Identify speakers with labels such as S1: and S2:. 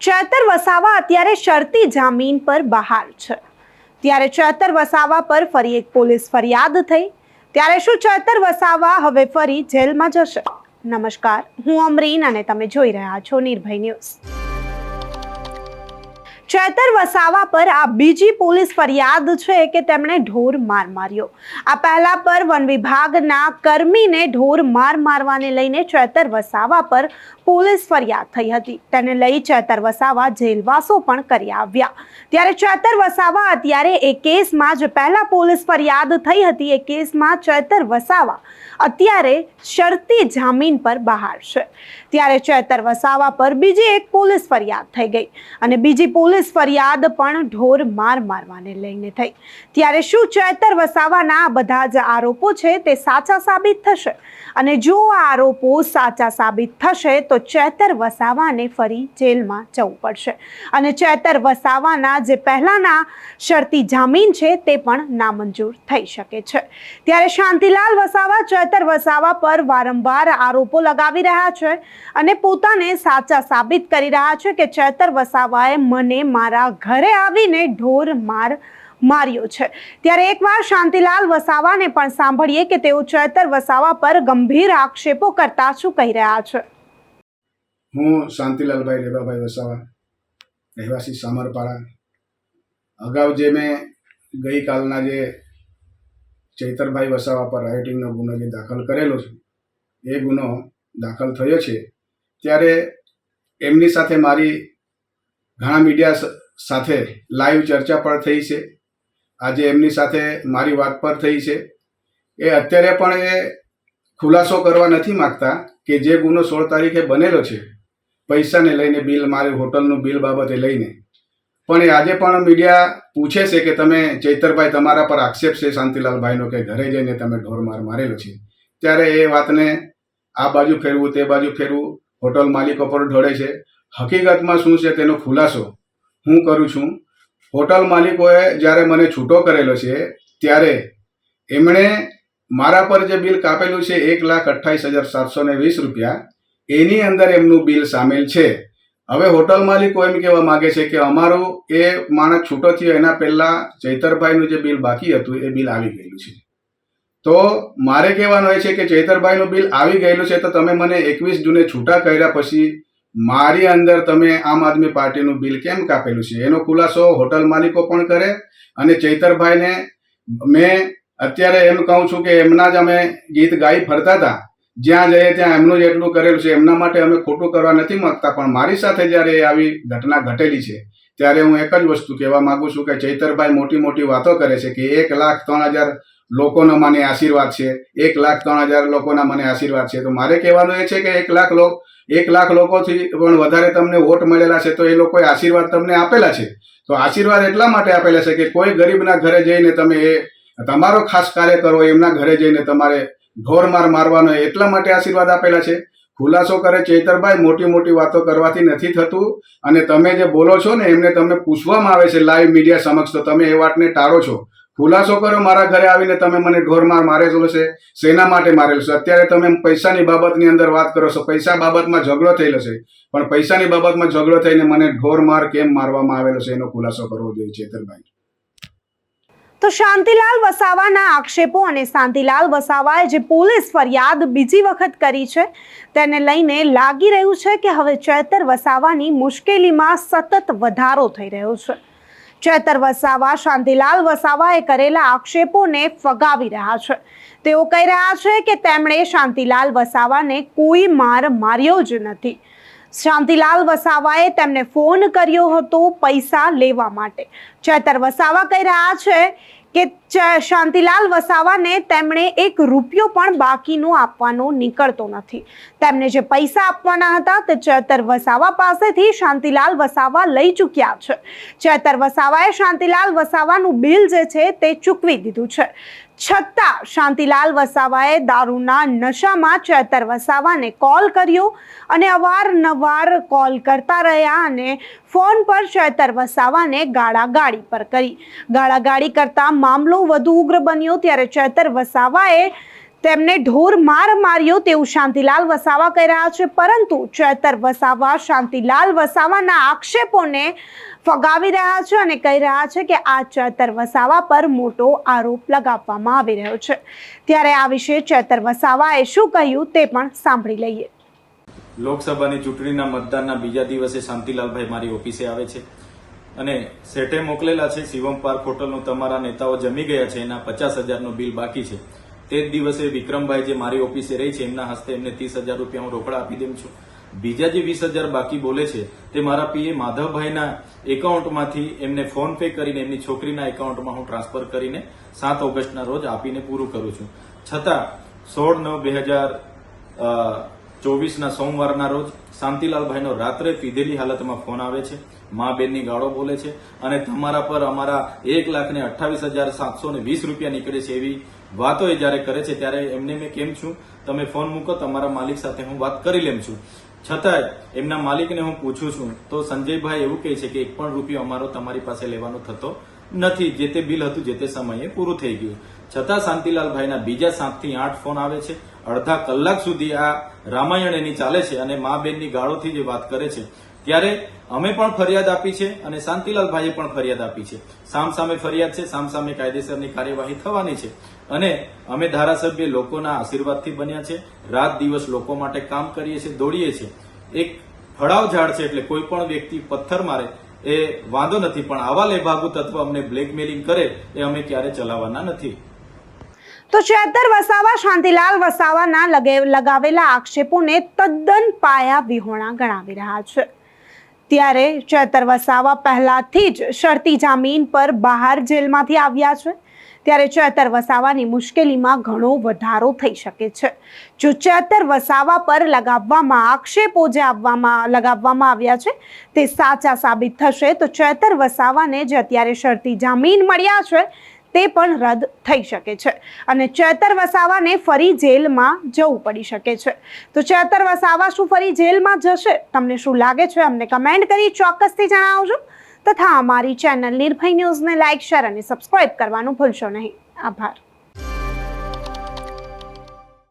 S1: ચેતર વસાવા અત્યારે શરતી જામીન પર બહાર છે. ત્યારે ચેતર વસાવા પર ફરી એક પોલીસ ફરિયાદ થઈ. ત્યારે શું ચેતર વસાવા હવે ફરી જેલમાં જશે? નમસ્કાર, હું અમરીન અને તમે જોઈ રહ્યા છો નિર્ભય ન્યૂઝ. ચેતર વસાવા પર આ બીજી પોલીસ ફરિયાદ છે કે તેમણે ઢોર માર માર્યો. આ પહેલા પર વન વિભાગના કર્મીને ઢોર માર મારવાને લઈને ચેતર વસાવા પર પોલીસ ફરિયાદ થઈ હતી. તેને લઈ ચેતર વસાવા જેલવાસો પણ કરી આવ્યા. ત્યારે ચેતર વસાવા અત્યારે એ કેસમાં જ પહેલા પોલીસ ફરિયાદ થઈ હતી. એ કેસમાં ચેતર વસાવા અત્યારે શરતી જામીન પર બહાર છે. ત્યારે ચેતર વસાવા પર બીજી એક પોલીસ ફરિયાદ થઈ ગઈ અને બીજી પોલીસ ફરિયાદ પણ ઢોર માર મારવાને લઈને થઈ. ત્યારે શું ચેતર વસાવાના બધા જ આરોપો છે તે સાચા સાબિત થશે? અને જો આ આરોપો સાચા સાબિત થશે, તો ચેતર વસાવાને ફરી જેલમાં જવું પડશે. અને ચેતર વસાવાના જે પહેલાના શરતી જામીન છે, તે પણ નામંજૂર થઈ શકે છે. ત્યારે શાંતિલાલ વસાવા, ચેતર વસાવા પર વારંવાર આરોપો લગાવી રહ્યા છે અને પોતાને સાચા સાબિત કરી રહ્યા છે કે ચેતર વસાવાએ મને મારા ઘરે આવીને ઢોર માર માર્યો છે. ત્યારે એકવાર શાંતિલાલ વસાવાને પણ સાંભળીએ કે તેઓ ચેતર વસાવા પર ગંભીર આક્ષેપો કરતા શું કહી રહ્યા છે?
S2: હું શાંતિલાલભાઈ રેબાભાઈ વસાવા, રહેવાસી સામરપાડા. અગાઉ જે મેં ગઈકાલના જે ચૈતરભાઈ વસાવા પર રાઇટિંગનો ગુનો જે દાખલ કરેલો છે, એ ગુનો દાખલ થયો છે. ત્યારે એમની સાથે મારી ઘણા મીડિયા સાથે લાઈવ ચર્ચા પણ થઈ છે. આજે એમની સાથે મારી વાત પર થઈ છે. એ અત્યારે પણ એ ખુલાસો કરવા નથી માગતા કે જે ગુનો સોળ તારીખે બનેલો છે, પૈસાને લઈને બિલ, મારી હોટલનું બિલ બાબતે લઈને. પણ એ આજે પણ મીડિયા પૂછે છે કે તમે ચૈતરભાઈ તમારા પર આક્ષેપ છે, શાંતિલાલભાઈનો કે ઘરે જઈને તમે ઢોરમાર મારેલો છે. ત્યારે એ વાતને આ બાજુ ફેરવું, તે બાજુ ફેરવું, હોટલ માલિકો પર ઢોળે છે. હકીકતમાં શું છે તેનો ખુલાસો હું કરું છું. હોટલ માલિકોએ જ્યારે મને છૂટો કરેલો છે, ત્યારે એમણે મારા પર જે બિલ કાપેલું છે, એક લાખ અઠ્ઠાવીસ હજાર સાતસો ને વીસ રૂપિયા, એની અંદર એમનું બિલ સામેલ છે. હવે હોટલ માલિકો એમ કહેવા માંગે છે કે અમારું એ માણસ છૂટો થયો, એના પહેલા ચૈતરભાઈનું જે બિલ બાકી હતું, એ બિલ આવી ગયેલું છે. તો મારે કહેવાનું એ છે કે ચૈતરભાઈનું બિલ આવી ગયેલું છે, તો તમે મને એકવીસ જૂને છૂટા કર્યા પછી મારી અંદર તમે આમ આદમી પાર્ટીનું બિલ કેમ કાપેલું છે? એનો ખુલાસો હોટલ માલિકો પણ કરે અને ચૈતરભાઈને મેં અત્યારે એમ કહું છું કે એમના જ અમે ગીત ગાઈ ફરતા હતા. જ્યાં જઈએ ત્યાં એમનું જ એટલું કરેલું છે. એમના માટે અમે ખોટું કરવા નથી માંગતા, પણ મારી સાથે જ્યારે આવી ઘટના ઘટેલી છે, ત્યારે હું એક જ વસ્તુ કહેવા માગું છું કે ચૈતરભાઈ મોટી મોટી વાતો કરે છે કે એક લાખ ત્રણ હજાર લોકોના મને આશીર્વાદ છે, એક લાખ ત્રણ હજાર લોકોના મને આશીર્વાદ છે. તો મારે કહેવાનું એ છે કે એક લાખ લોકો એક લાખ લોકોથી પણ વધારે તમને વોટ મળેલા છે તો એ લોકોએ આશીર્વાદ તમને આપેલા છે. તો આશીર્વાદ એટલા માટે આપેલા છે કે કોઈ ગરીબના ઘરે જઈને તમે એ તમારો ખાસ કાર્ય કરો, એમના ઘરે જઈને તમારે ઢોરમાર મારવાનો એટલા માટે આશીર્વાદ આપેલા છે. ખુલાસો કરે ચેતરભાઈ, મોટી મોટી વાતો કરવાથી નથી થતું અને તમે જે બોલો છો ને એમને તમને પૂછવામાં આવે છે લાઈવ મીડિયા સમક્ષ, તો તમે એ વાતને ટાળો છો. ખુલાસો કરો મારા ઘરે આવીને તમે મને ઢોરમાર મારેલો છે શેના માટે મારેલો છે? અત્યારે તમે પૈસાની બાબતની અંદર વાત કરો છો. પૈસા બાબતમાં ઝઘડો થયેલો છે. પણ પૈસાની બાબતમાં ઝઘડો થઈને મને ઢોરમાર કેમ મારવામાં આવેલો છે એનો ખુલાસો કરવો જોઈએ ચેતનભાઈ
S1: તો શાંતિલાલ વસાવાના આક્ષેપો અને શાંતિલાલ વસાવાએ જે પોલીસ ફરિયાદ બીજી વખત કરી છે, તેને લઈને લાગી રહ્યું છે કે હવે ચેતર વસાવાની મુશ્કેલીમાં સતત વધારો થઈ રહ્યો છે. ચેતર વસાવા, શાંતિલાલ વસાવાએ કરેલા આક્ષેપોને ફગાવી રહ્યા છે. તેઓ કહી રહ્યા છે કે તેમણે શાંતિલાલ વસાવાને કોઈ માર માર્યો જ નથી. શાંતિલાલ વસાવાએ તેમને ફોન કર્યો હતો પૈસા લેવા માટે. ચેતર વસાવા કહી રહ્યા છે કે શાંતિલાલ વસાવાને તેમણે એક રૂપિયો પણ બાકીનો આપવાનો નીકળતો નથી. તેમને જે પૈસા આપવાના હતા તે ચેતર વસાવા પાસેથી શાંતિલાલ વસાવા લઈ ચૂક્યા છે. ચેતર વસાવાએ શાંતિલાલ વસાવાનું બિલ જે છે તે ચૂકવી દીધું છે. છતાં શાંતિલાલ વસાવાએ દારૂના નશામાં ચેતર વસાવાને કોલ કર્યો અને અવારનવાર કોલ કરતા રહ્યા અને ફોન પર ચેતર વસાવાને ગાળાગાળી પર કરી. ગાળાગાળી કરતા મામલો વધુ ઉગ્ર બન્યો ત્યારે ચેતર વસાવાએ તેમને ઢોર માર માર્યો તેવું શાંતિલાલ વસાવા કહી રહ્યા છે, પરંતુ ચેતર વસાવા શાંતિલાલ વસાવાના આક્ષેપોને ફગાવી રહ્યા છે અને કહી રહ્યા છે કે આ ચેતર વસાવા પર મોટો આરોપ લગાવવામાં આવી રહ્યો છે. ત્યારે આ વિશે ચેતર વસાવાએ શું કહ્યું તે પણ સાંભળી લઈએ.
S3: લોકસભાની ચૂંટણીના મતદાનના બીજા દિવસે શાંતિલાલભાઈ મારી ઓફિસે આવે છે અને સેઠે મોકલેલા છે, શિવમ પાર્ક હોટલનું તમારા નેતાઓ જમી ગયા છે, એના પચાસ હજારનું બિલ બાકી છે. તે જ દિવસે વિક્રમભાઈ જે મારી ઓફિસે રહી છે, એમના હસ્તે એમને ત્રીસ હજાર રૂપિયા હું રોકડા આપી દઉં છું. બીજા જે વીસ હજાર બાકી બોલે છે, તે મારા પીએ માધવભાઈના એકાઉન્ટમાંથી એમને ફોન પે કરીને, એમની છોકરીના એકાઉન્ટમાં હું ટ્રાન્સફર કરીને સાત ઓગસ્ટના રોજ આપીને પૂરું કરું છું. છતાં સોળ નવ બે હજાર ચોવીસના સોમવારના રોજ શાંતિલાલભાઈનો રાત્રે પીધેલી હાલતમાં ફોન આવે છે, મા બેનની ગાળો બોલે છે અને તમારા પર અમારા એક લાખ ને અઠ્ઠાવીસ હજાર સાતસો ને વીસ રૂપિયા નીકળે છે એવી વાતો એ જ્યારે કરે છે ત્યારે એમને મેં કેમ છું? તમે ફોન મૂકો, તમારા માલિક સાથે હું વાત કરી લેમ છું. છતાંય એમના માલિકને હું પૂછું છું, તો સંજયભાઈ એવું કહે છે કે એક પણ રૂપિયો અમારો તમારી પાસે લેવાનો થતો નથી. જે તે બિલ હતું, જે તે સમયે પૂરું થઈ ગયું. છતાં શાંતિલાલભાઈના બીજા સાતથી આઠ ફોન આવે છે. અડધા કલાક સુધી આ રામાયણ એની ચાલે છે અને મા બેનની ગાળોથી જે વાત કરે છે ત્યારે અમે પણ ફરિયાદ આપી છે અને શાંતિલાલભાઈએ પણ ફરિયાદ આપી છે. સામ સામે ફરિયાદ છે સામ સામે કાયદેસરની કાર્યવાહી થવાની છે. અને અમે ધારાસભ્ય લોકોના આશીર્વાદથી બન્યા છે, રાત દિવસ લોકો માટે કામ કરીએ છીએ, દોડીએ છીએ. એક ફળાવ ઝાડ છે એટલે કોઈ પણ વ્યક્તિ પથ્થર મારે, એ વાંધો નથી, પણ આવા લેભાગુ તત્વ અમને બ્લેકમેલિંગ કરે, એ અમે ક્યારે ચલાવવાના નથી.
S1: તો ચેતર વસાવા, શાંતિલાલ વસાવાના લગે, લગાવેલા આક્ષેપોને તદ્દન પાયા વિહોણા ગણાવી રહ્યા છે. ત્યારે ચેતર વસાવા પહેલાથી જ શરતી જામીન પર બહાર જેલમાંથી આવ્યા છે. ત્યારે ચેતર વસાવાની મુશ્કેલીમાં ઘણો વધારો થઈ શકે છે. જો ચેતર વસાવા પર લગાવવામાં આક્ષેપો જે આવવામાં લગાવવામાં આવ્યા છે, તે સાચા સાબિત થશે તો ચેતર વસાવાને જે અત્યારે શરતી જામીન મળ્યા છે તે પણ રદ થઈ શકે છે. અને ચેતર વસાવાને ફરી જેલમાં જવું પડી શકે છે. તો ચેતર વસાવા શું ફરી જેલમાં જશે? તમને શું લાગે છે? અમને કમેન્ટ કરી ચોક્કસથી જણાવજો. તથા અમારી ચેનલ નિર્ભય ન્યૂઝને લાઇક શેર અને સબસ્ક્રાઇબ કરવાનું ભૂલશો નહીં. આભાર.